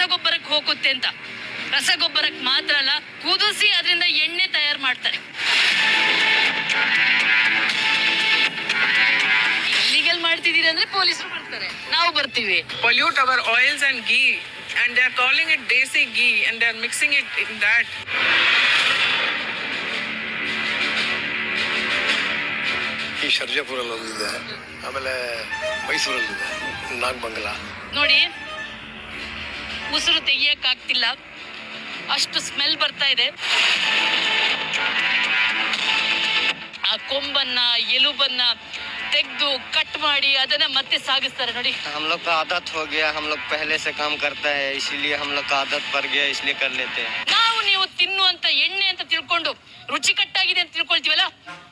ರಸಗೊಬ್ಬರಕ್ಕೆ ಹೋಗುತ್ತೆ ಅಂತ. ರಸಗೊಬ್ಬರಕ್ಕೆ ಮಾತ್ರ ಅಲ್ಲ ಕುದಿಸಿ ಅದರಿಂದ ಎಣ್ಣೆ ತಯಾರು ಮಾಡ್ತಾರೆ. ಇಲ್ಲಿಗಲ್ ಮಾಡ್ತಿದ್ದೀರಿ ಅಂದ್ರೆ ಪೊಲೀಸರು ಬರ್ತಾರೆ ನಾವು ಬರ್ತೀವಿ. Pollute our oils and ghee and they are calling it desi ghee and they are mixing it in that. ಈ ಶರ್ಜಾಪುರಲ್ಲಿ ಒಂದಿದೆ ಆಮೇಲೆ ಮೈಸೂರಲ್ಲಿದೆ ನಾಗಮಂಗಲ. ನೋಡಿ ಉಸಿರು ತೆಗಿಯಕ್ ಆಗ್ತಿಲ್ಲ ಅಷ್ಟು ಸ್ಮೆಲ್ ಬರ್ತಾ ಇದೆ ಆ ಕೊಂಬನ್ನ ಎಲುಬನ್ನ ತೆಗೆದು ಕಟ್ ಮಾಡಿ ಅದನ್ನ ಮತ್ತೆ ಸಾಗಿಸ್ತಾರೆ ನೋಡಿ हम लोग का आदत हो गया हम लोग पहले से काम करता है इसीलिए हम लोग का आदत पड़ गया इसलिए कर लेते हैं ನಾವು ನೀವು ತಿನ್ನುವಂತ ಎಣ್ಣೆ ಅಂತ ತಿಳ್ಕೊಂಡು ರುಚಿಕಟ್ಟಾಗಿದೆ ಅಂತ ತಿಳ್ಕೊಳ್ತೀವಲ್ಲ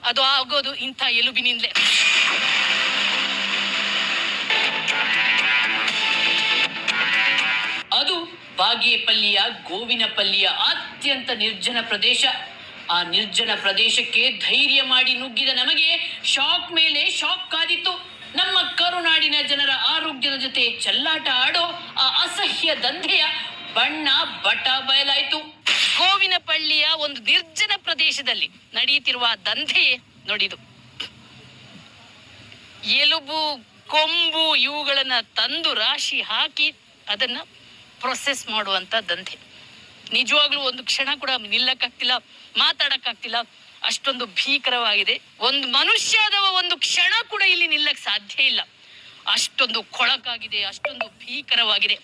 ಅದು ಆಗೋದು ಇಂಥ ಎಲುಬಿನಿಂದಲೇ ಬಾಗೇಪಲ್ಲಿಯ ಗೋವಿನಪಲ್ಲಿಯ ಅತ್ಯಂತ ನಿರ್ಜನ ಪ್ರದೇಶ. ಆ ನಿರ್ಜನ ಪ್ರದೇಶಕ್ಕೆ ಧೈರ್ಯ ಮಾಡಿ ನುಗ್ಗಿದ ನಮಗೆ ಶಾಕ್ ಮೇಲೆ ಶಾಕ್ ಕಾದಿತ್ತು. ನಮ್ಮ ಕರುನಾಡಿನ ಜನರ ಆರೋಗ್ಯದ ಜೊತೆ ಚೆಲ್ಲಾಟ ಆಡೋ ಆ ಅಸಹ್ಯ ದಂಧೆಯ ಬಣ್ಣ ಬಟ ಬಯಲಾಯಿತು. ಗೋವಿನಪಳ್ಳಿಯ ಒಂದು ನಿರ್ಜನ ಪ್ರದೇಶದಲ್ಲಿ ನಡೆಯುತ್ತಿರುವ ದಂಧೆಯೇ ನೋಡಿದು. ಎಲುಬು ಕೊಂಬು ಇವುಗಳನ್ನ ತಂದು ರಾಶಿ ಹಾಕಿ ಅದನ್ನ ಪ್ರೊಸೆಸ್ ಮಾಡುವಂತ ದಂಧೆ. ನಿಜವಾಗ್ಲೂ ಒಂದು ಕ್ಷಣ ಕೂಡ ನಿಲ್ಲಕ್ಕಾಗ್ತಿಲ್ಲ, ಮಾತಾಡಕ್ಕಾಗ್ತಿಲ್ಲ. ಅಷ್ಟೊಂದು ಭೀಕರವಾಗಿದೆ. ಒಂದು ಮನುಷ್ಯದವ ಒಂದು ಕ್ಷಣ ಕೂಡ ಇಲ್ಲಿ ನಿಲ್ಲಕ್ ಸಾಧ್ಯ ಇಲ್ಲ. ಅಷ್ಟೊಂದು ಕೊಳಕಾಗಿದೆ, ಅಷ್ಟೊಂದು ಭೀಕರವಾಗಿದೆ.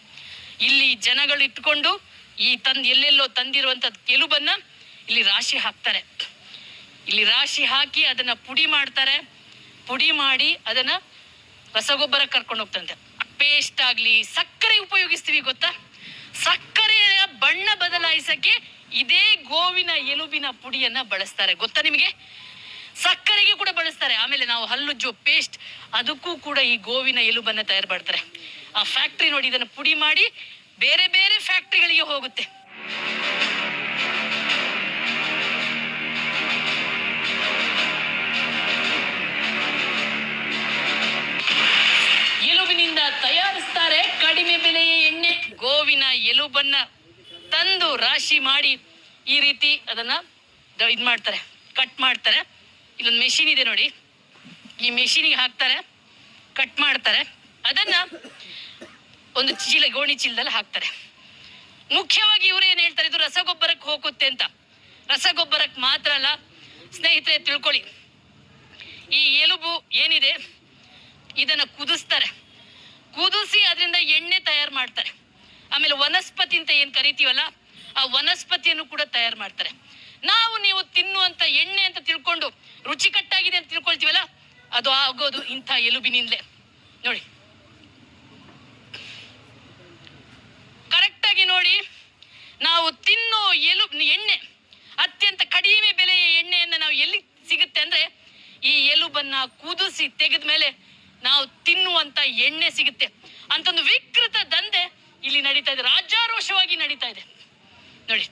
ಇಲ್ಲಿ ಜನಗಳು ಇಟ್ಕೊಂಡು ಈ ತಂದ್ ಎಲ್ಲೆಲ್ಲೋ ತಂದಿರುವಂತ ಗೆಲುಬನ್ನ ಇಲ್ಲಿ ರಾಶಿ ಹಾಕ್ತಾರೆ. ಇಲ್ಲಿ ರಾಶಿ ಹಾಕಿ ಅದನ್ನ ಪುಡಿ ಮಾಡ್ತಾರೆ. ಪುಡಿ ಮಾಡಿ ಅದನ್ನ ರಸಗೊಬ್ಬರ ಕರ್ಕೊಂಡು ಹೋಗ್ತಂತೆ. ಪೇಸ್ಟ್ ಆಗ್ಲಿ, ಸಕ್ಕರೆ ಉಪಯೋಗಿಸ್ತೀವಿ ಗೊತ್ತಾ? ಸಕ್ಕರೆಯ ಬಣ್ಣ ಬದಲಾಯಿಸಕ್ಕೆ ಇದೇ ಗೋವಿನ ಎಲುಬಿನ ಪುಡಿಯನ್ನ ಬಳಸ್ತಾರೆ. ಗೊತ್ತಾ ನಿಮಗೆ? ಸಕ್ಕರೆಗೆ ಕೂಡ ಬಳಸ್ತಾರೆ. ಆಮೇಲೆ ನಾವು ಹಲ್ಲುಜ್ಜೋ, ಪೇಸ್ಟ್, ಅದಕ್ಕೂ ಕೂಡ ಈ ಗೋವಿನ ಎಲುಬನ್ನ ತಯಾರು ಮಾಡ್ತಾರೆ. ಆ ಫ್ಯಾಕ್ಟ್ರಿ ನೋಡಿ ಇದನ್ನ ಪುಡಿ ಮಾಡಿ ಬೇರೆ ಬೇರೆ ಫ್ಯಾಕ್ಟ್ರಿಗಳಿಗೆ ಹೋಗುತ್ತೆ. ಎಲುಬಿನಿಂದ ತಯಾರಿಸ್ತಾರೆ. ಕಡಿಮೆ ಬೆಲೆಯ ಗೋವಿನ ಎಲುಬನ್ನ ತಂದು ರಾಶಿ ಮಾಡಿ ಈ ರೀತಿ ಅದನ್ನ ಇದು ಮಾಡ್ತಾರೆ ಕಟ್ ಮಾಡ್ತಾರೆ. ಇಲ್ಲೊಂದು ಮೆಷಿನ್ ಇದೆ ನೋಡಿ. ಈ ಮೆಷಿನಿಗೆ ಹಾಕ್ತಾರೆ ಕಟ್ ಮಾಡ್ತಾರೆ. ಅದನ್ನ ಒಂದು ಚೀಲ, ಗೋಣಿ ಚೀಲದಲ್ಲಿ ಹಾಕ್ತಾರೆ. ಮುಖ್ಯವಾಗಿ ಇವರು ಏನ್ ಹೇಳ್ತಾರೆ, ಇದು ರಸಗೊಬ್ಬರಕ್ಕೆ ಹೋಗುತ್ತೆ ಅಂತ. ರಸಗೊಬ್ಬರಕ್ಕೆ ಮಾತ್ರ ಅಲ್ಲ, ಸ್ನೇಹಿತರೆ ತಿಳ್ಕೊಳ್ಳಿ. ಈ ಎಲುಬು ಏನಿದೆ, ಇದನ್ನ ಕುದಿಸ್ತಾರೆ. ಕುದಿಸಿ ಅದರಿಂದ ಎಣ್ಣೆ ತಯಾರು ಮಾಡ್ತಾರೆ. ಆಮೇಲೆ ವನಸ್ಪತಿ ಅಂತ ಏನ್ ಕರಿತೀವಲ್ಲ, ಆ ವನಸ್ಪತಿಯನ್ನು ಕೂಡ ತಯಾರು ಮಾಡ್ತಾರೆ. ನಾವು ನೀವು ತಿನ್ನುವಂತ ಎಣ್ಣೆ ಅಂತ ತಿಳ್ಕೊಂಡು, ರುಚಿಕಟ್ಟಾಗಿದೆ ಅಂತ ತಿಳ್ಕೊಳ್ತೀವಲ್ಲ, ಅದು ಆಗೋದು ಇಂಥ ಎಲುಬಿನಿಂದಲೇ. ನೋಡಿ. ಕರೆಕ್ಟ್ ಆಗಿ ನೋಡಿ, ನಾವು ತಿನ್ನೋ ಎಲು, ಎಣ್ಣೆ, ಅತ್ಯಂತ ಕಡಿಮೆ ಬೆಲೆಯ ಎಣ್ಣೆಯನ್ನ ನಾವು ಎಲ್ಲಿ ಸಿಗುತ್ತೆ ಅಂದ್ರೆ, ಈ ಎಲುಬನ್ನ ಕುದಿಸಿ ತೆಗೆದ ಮೇಲೆ ನಾವು ತಿನ್ನುವಂತ ಎಣ್ಣೆ ಸಿಗುತ್ತೆ. ಅಂತ ಒಂದು ವಿಕೃತ ದಂಧೆ ಇಲ್ಲಿ ನಡೀತಾ ಇದೆ ರಾಜಾರೋಷವಾಗಿ ನಡೀತಾ ಇದೆ ನೋಡಿ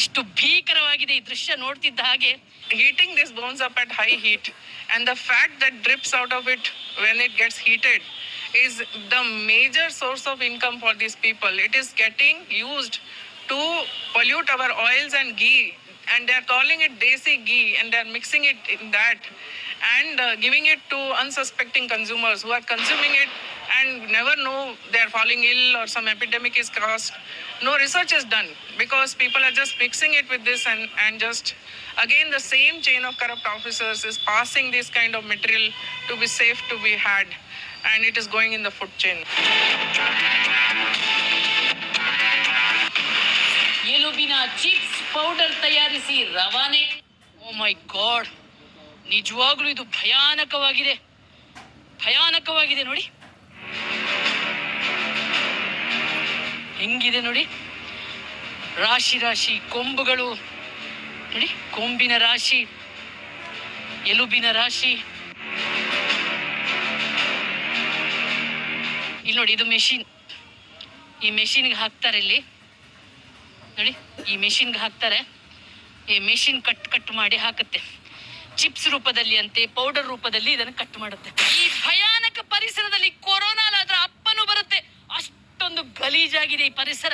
ಎಷ್ಟು ಭೀಕರವಾಗಿದೆ ಈ ದೃಶ್ಯ ನೋಡ್ತಿದ್ದ ಹಾಗೆ heating this bones up at high heat and the fat that drips out of it when it gets heated is the major source of income for these people it is getting used to pollute our oils and ghee and they are calling it desi ghee and they are mixing it in that and uh, giving it to unsuspecting consumers who are consuming it and never know they are falling ill or some epidemic is caused no research is done because people are just mixing it with this and, and just again the same chain of corrupt officers is passing this kind of material to be safe to be had and it is going in the food chain ಎಲುಬಿನ chips powder ತಯಾರಿಸಿ ರವಾನೆ ಓ ಮೈ god ನಿಜವಾಗ್ಲೂ ಇದು ಭಯಾನಕವಾಗಿದೆ ಭಯಾನಕವಾಗಿದೆ ನೋಡಿ ಹೆಂಗಿದೆ ನೋಡಿ? ರಾಶಿ ರಾಶಿ, ಕೊಂಬುಗಳು. ನೋಡಿ, ಕೊಂಬಿನ ರಾಶಿ, ಎಲುಬಿನ ರಾಶಿ. ಇಲ್ಲಿ ನೋಡಿ, ಇದು ಮೆಷಿನ್ ಈ ಮೆಷಿನ್ಗೆ ಹಾಕ್ತಾರೆ ಇಲ್ಲಿ. ನೋಡಿ, ಈ ಮೆಷಿನ್ಗೆ ಹಾಕ್ತಾರೆ. ಈ ಮೆಷಿನ್ ಕಟ್ ಕಟ್ ಮಾಡಿ ಹಾಕುತ್ತೆ. ಚಿಪ್ಸ್ ರೂಪದಲ್ಲಿ ಅಂತೆ ಪೌಡರ್ ರೂಪದಲ್ಲಿ ಇದನ್ನು ಕಟ್ ಮಾಡುತ್ತೆ. ಈ ಭಯಾನಕ ಪರಿಸರದಲ್ಲಿ ಕೊರೋನಾ ಗಲೀಜಾಗಿದೆ ಈ ಪರಿಸರ.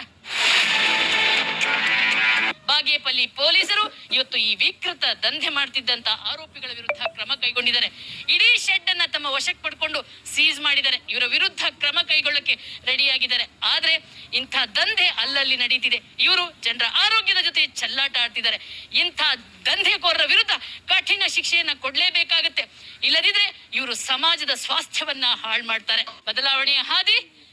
ಬಾಗೇಪಲ್ಲಿ ಪೊಲೀಸರು ಇವತ್ತು ಈ ವಿಕೃತ ದಂಧೆ ಮಾಡ್ತಿದ್ದಂತ ಆರೋಪಿಗಳ ವಿರುದ್ಧ ಕ್ರಮ ಕೈಗೊಂಡಿದ್ದಾರೆ. ಇಡೀ ಶೆಡ್ ಅನ್ನ ತಮ್ಮ ವಶಕ್ಕೆ ಪಡ್ಕೊಂಡು ಸೀಸ್ ಮಾಡಿದ್ದಾರೆ. ಇವರ ವಿರುದ್ಧ ಕ್ರಮ ಕೈಗೊಳ್ಳಕ್ಕೆ ರೆಡಿಯಾಗಿದ್ದಾರೆ ಆದ್ರೆ ಇಂಥ ದಂಧೆ ಅಲ್ಲಲ್ಲಿ ನಡೀತಿದೆ. ಇವರು ಜನರ ಆರೋಗ್ಯದ ಜೊತೆ ಚಲ್ಲಾಟ ಆಡ್ತಿದ್ದಾರೆ. ಇಂಥ ದಂಧೆಕೋರರ ವಿರುದ್ಧ ಕಠಿಣ ಶಿಕ್ಷೆಯನ್ನ ಕೊಡ್ಲೇಬೇಕಾಗತ್ತೆ. ಇಲ್ಲದಿದ್ರೆ ಇವರು ಸಮಾಜದ ಸ್ವಾಸ್ಥ್ಯವನ್ನ ಹಾಳು ಮಾಡ್ತಾರೆ. ಬದಲಾವಣೆಯ ಹಾದಿ